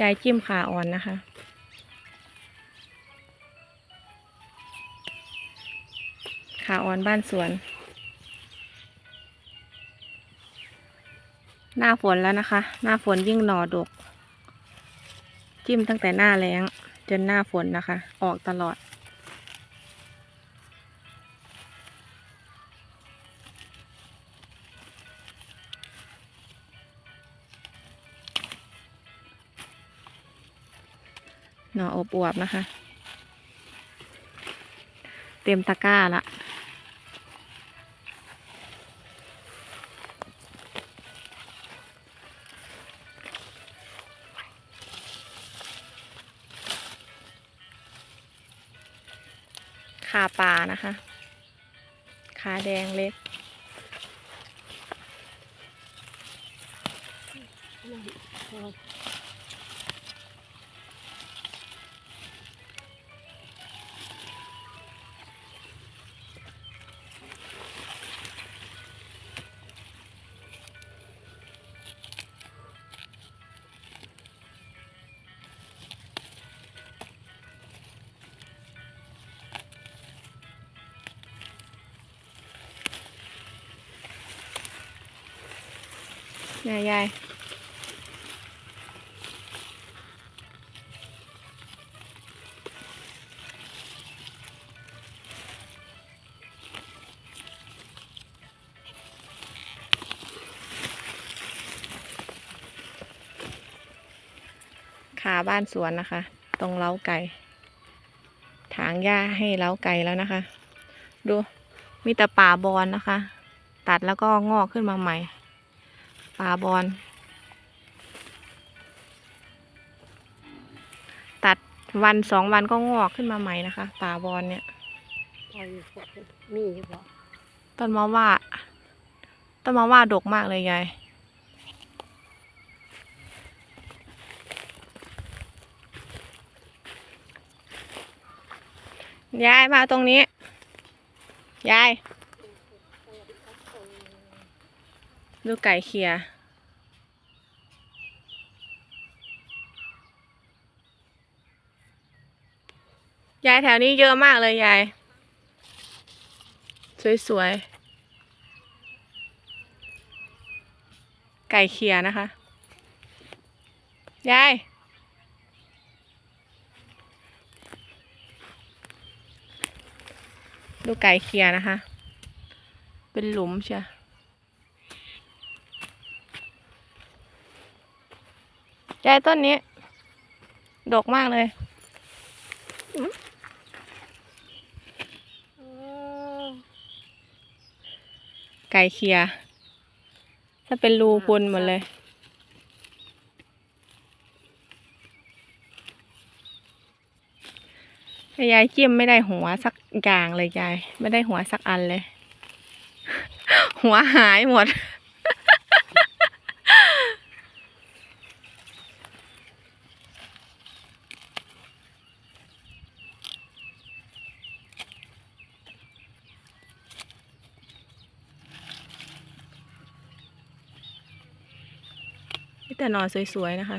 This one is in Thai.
ยายจิ้มขาอ่อนนะคะ ขาอ่อนบ้านสวน หน้าฝนแล้วนะคะ หน้าฝนยิ่งหน่อดก จิ้มตั้งแต่หน้าแล้งจนหน้าฝนนะคะ ออกตลอด หน่ออบอวบนะคะ เต็มตะกร้าละขาปลานะคะ ขาแดงเล็ก ยายยายขาบ้านสวนนะคะ ตรงเล้าไก่ ถางหญ้าให้เล้าไก่แล้วนะคะ ดูมีแต่ป่าบอนนะคะ ตัดแล้วก็งอกขึ้นมาใหม่ ป่าบอนตัดวันสองวันก็งอกขึ้นมาใหม่นะคะป่าบอนเนี่ยพออยู่พวกมีอยู่บ่ต้นมะว่าต้นมะว่าดกมากเลยยายยายมาตรงนี้ ยาย ดูไก่เขียยายแถวนี้เยอะมากเลยยาย สวยๆ ไก่เขียนะคะ ยาย ดูไก่เขียนะคะ เป็นหลุมเชียว ยายต้นนี้ ดกมากเลยไก่เขีย ถ้าเป็นรูพุนหมดเลย ยายจิ้มไม่ได้หัวสักอย่างเลยยาย ไม่ได้หัวสักอันเลย หัวหายหมด แต่หนอนสวยๆนะคะ